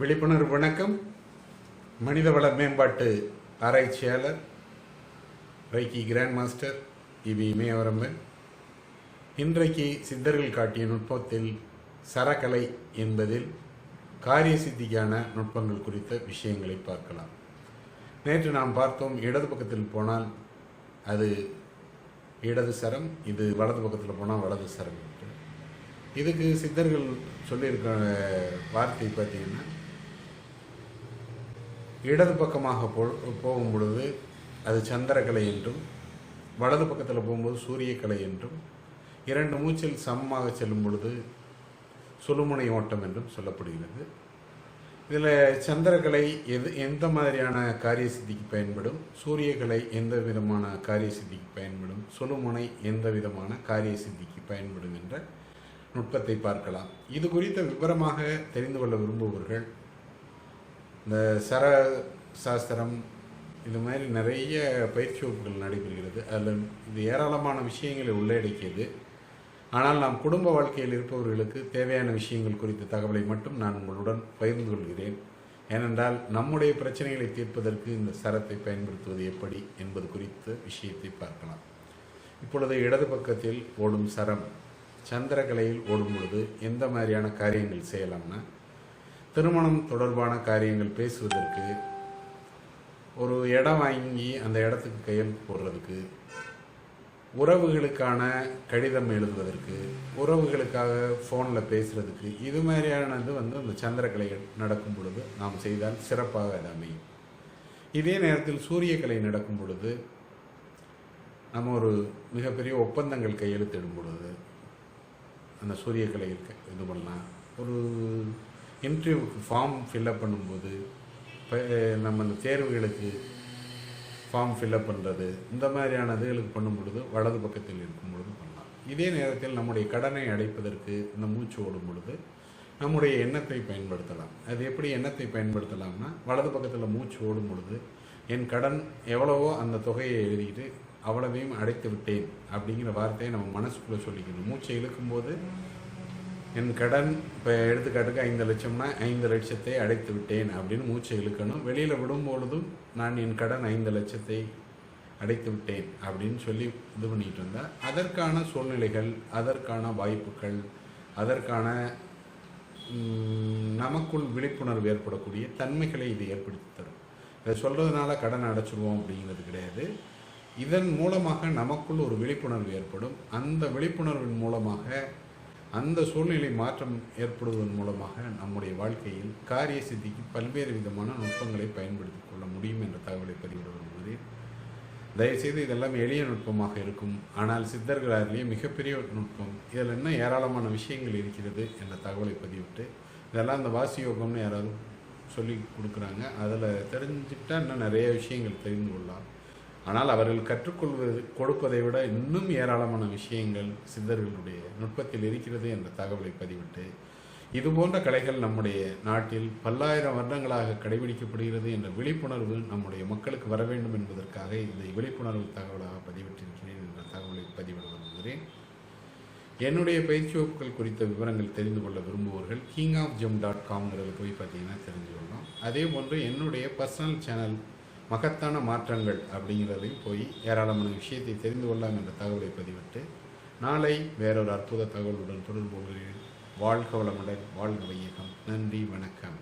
விழிப்புணர்வு வணக்கம். மனிதவள மேம்பாட்டு ஆராய்ச்சியாளர் reiki grand master EV Imayavaramban. இன்றைக்கு சித்தர்கள் காட்டிய நுட்பத்தில் சரக்கலை என்பதில் காரிய சித்திக்கான நுட்பங்கள் குறித்த விஷயங்களை பார்க்கலாம். நேற்று நாம் பார்த்தோம் இடது பக்கத்தில் போனால் அது இடது சரம் இது வலது பக்கத்தில் போனால் வலது சரம். என்று. இதுக்கு சித்தர்கள் சொல்லியிருக்க வார்த்தை பார்த்தீங்கன்னா இடது பக்கமாக போ போகும் பொழுது அது சந்திரக்கலை என்றும் வலது பக்கத்தில் போகும்போது சூரியக்கலை என்றும் இரண்டு மூச்சில் சமமாக செல்லும் பொழுது சுழுமுனை ஓட்டம் என்றும் சொல்லப்படுகிறது. இதில் சந்திரக்கலை எது எந்த மாதிரியான காரிய சித்திக்கு பயன்படும்? சூரியக்கலை எந்த விதமான காரிய சித்திக்கு பயன்படும்? சுழுமுனை எந்த விதமான காரிய சித்திக்கு பயன்படும் என்ற நுட்பத்தை பார்க்கலாம். இது குறித்த விவரமாக தெரிந்து கொள்ள விரும்புபவர்கள் இந்த சர சாஸ்திரம் இது மாதிரி நிறைய பயிற்சி வகுப்புகள் நடைபெறுகிறது. அதில் இது ஏராளமான விஷயங்களை உள்ளடக்கியது. ஆனால் நாம் குடும்ப வாழ்க்கையில் இருப்பவர்களுக்கு தேவையான விஷயங்கள் குறித்த தகவலை மட்டும் நான் உங்களுடன் பகிர்ந்து கொள்கிறேன். ஏனென்றால் நம்முடைய பிரச்சனைகளை தீர்ப்பதற்கு இந்த சரத்தை பயன்படுத்துவது எப்படி என்பது குறித்த விஷயத்தை பார்க்கலாம். இப்பொழுது இடது பக்கத்தில் ஓடும் சரம். சந்திரகலையில் ஓடும் பொழுது எந்த மாதிரியான காரியங்கள் செய்யலாம்னா திருமணம் தொடர்பான காரியங்கள் பேசுவதற்கு ஒரு இடம் வாங்கி அந்த இடத்துக்கு கையெழுத்து போடுறதுக்கு உறவுகளுக்கான கடிதம் எழுதுவதற்கு உறவுகளுக்காக ஃபோனில் பேசுகிறதுக்கு இது மாதிரியானது வந்து அந்த சந்திரக்கலை நடக்கும் பொழுது நாம் செய்தால் சிறப்பாக அது அமையும். இதே நேரத்தில் சூரியக்கலை நடக்கும் பொழுது நம்ம ஒரு மிகப்பெரிய ஒப்பந்தங்கள் கையெழுத்திடும் பொழுது அந்த சூரியக்கலை இது பண்ணலாம். ஒரு இன்டர்வியூக்கு ஃபார்ம் ஃபில்அப் பண்ணும்போது நம்ம அந்த தேர்வுகளுக்கு ஃபார்ம் ஃபில்அப் பண்ணுறது இந்த மாதிரியான இதுகளுக்கு பண்ணும் பொழுது வலது பக்கத்தில் இருக்கும் பொழுது பண்ணலாம். இதே நேரத்தில் நம்முடைய கடனை அடைப்பதற்கு இந்த மூச்சு ஓடும் பொழுது நம்முடைய எண்ணத்தை பயன்படுத்தலாம். அது எப்படி எண்ணத்தை பயன்படுத்தலாம்னா வலது பக்கத்தில் மூச்சு ஓடும் பொழுது என் கடன் எவ்வளவோ அந்த தொகையை எழுதிட்டு அவ்வளவையும் அடைத்து விட்டேன் அப்படிங்கிற வார்த்தையை நம்ம மனசுக்குள்ளே சொல்லிக்கணும். மூச்சை இழுக்கும்போது என் கடன் இப்போ எடுத்துக்காட்டுக்கு ஐந்து லட்சம்னா ஐந்து லட்சத்தை அடைத்து விட்டேன் அப்படின்னு மூச்சை இழுக்கணும். வெளியில் விடும்பொழுதும் நான் என் கடன் ஐந்து லட்சத்தை அடைத்து விட்டேன் அப்படின்னு சொல்லி இது பண்ணிட்டு இருந்தால் அதற்கான சூழ்நிலைகள் அதற்கான வாய்ப்புகள் அதற்கான நமக்குள் விழிப்புணர்வு ஏற்படக்கூடிய தன்மைகளை இது ஏற்படுத்தி தரும். இதை சொல்கிறதுனால கடன் அடைச்சிடுவோம் அப்படிங்கிறது கிடையாது. இதன் மூலமாக நமக்குள் ஒரு விழிப்புணர்வு ஏற்படும். அந்த விழிப்புணர்வின் மூலமாக அந்த சூழ்நிலை மாற்றம் ஏற்படுவதன் மூலமாக நம்முடைய வாழ்க்கையில் காரிய சித்திக்கு பல்வேறு விதமான நுட்பங்களை பயன்படுத்திக் கொள்ள முடியும் என்ற தகவலை பதிவிட விரும்புகிறேன். தயவுசெய்து இதெல்லாம் எளிய நுட்பமாக இருக்கும். ஆனால் சித்தர்களாரிலேயே மிகப்பெரிய நுட்பம். இதில் இன்னும் ஏராளமான விஷயங்கள் இருக்கிறது என்ற தகவலை பதிவிட்டு இதெல்லாம் அந்த வாசி யோகம்னு யாராவது சொல்லி கொடுக்குறாங்க. அதில் தெரிஞ்சுக்கிட்டா இன்னும் நிறைய விஷயங்கள் தெரிந்து கொள்ளலாம். ஆனால் அவர்கள் கற்றுக்கொள்வது கொடுப்பதை விட இன்னும் ஏராளமான விஷயங்கள் சித்தர்களுடைய நுட்பத்தில் இருக்கிறது என்ற தகவலை பதிவிட்டு இது போன்ற கலைகள் நம்முடைய நாட்டில் பல்லாயிரம் வருடங்களாக கடைபிடிக்கப்படுகிறது என்ற விழிப்புணர்வு நம்முடைய மக்களுக்கு வர வேண்டும் என்பதற்காக இந்த விழிப்புணர்வு தகவலாக பதிவிட்டிருக்கிறேன் என்ற தகவலை பதிவிட விரும்புகிறேன். என்னுடைய பயிற்சி வகுப்புகள் குறித்த விவரங்கள் தெரிந்து கொள்ள விரும்புபவர்கள் கிங் ஆஃப் ஜெம் டாட் காம்ங்கிறது போய் பார்த்தீங்கன்னா தெரிஞ்சுக்கணும் அதே போன்று என்னுடைய பர்சனல் சேனல் மகத்தான மாற்றங்கள் அப்படிங்கிறதையும் போய் ஏராளமான விஷயத்தை தெரிந்து கொள்ளலாம் என்ற தகவலை பதிவிட்டு நாளை வேறொரு அற்புத தகவலுடன் தொடர்பு கொள்கிறேன். வாழ்க வளமுடன் வாழ்க வையகம். நன்றி வணக்கம்.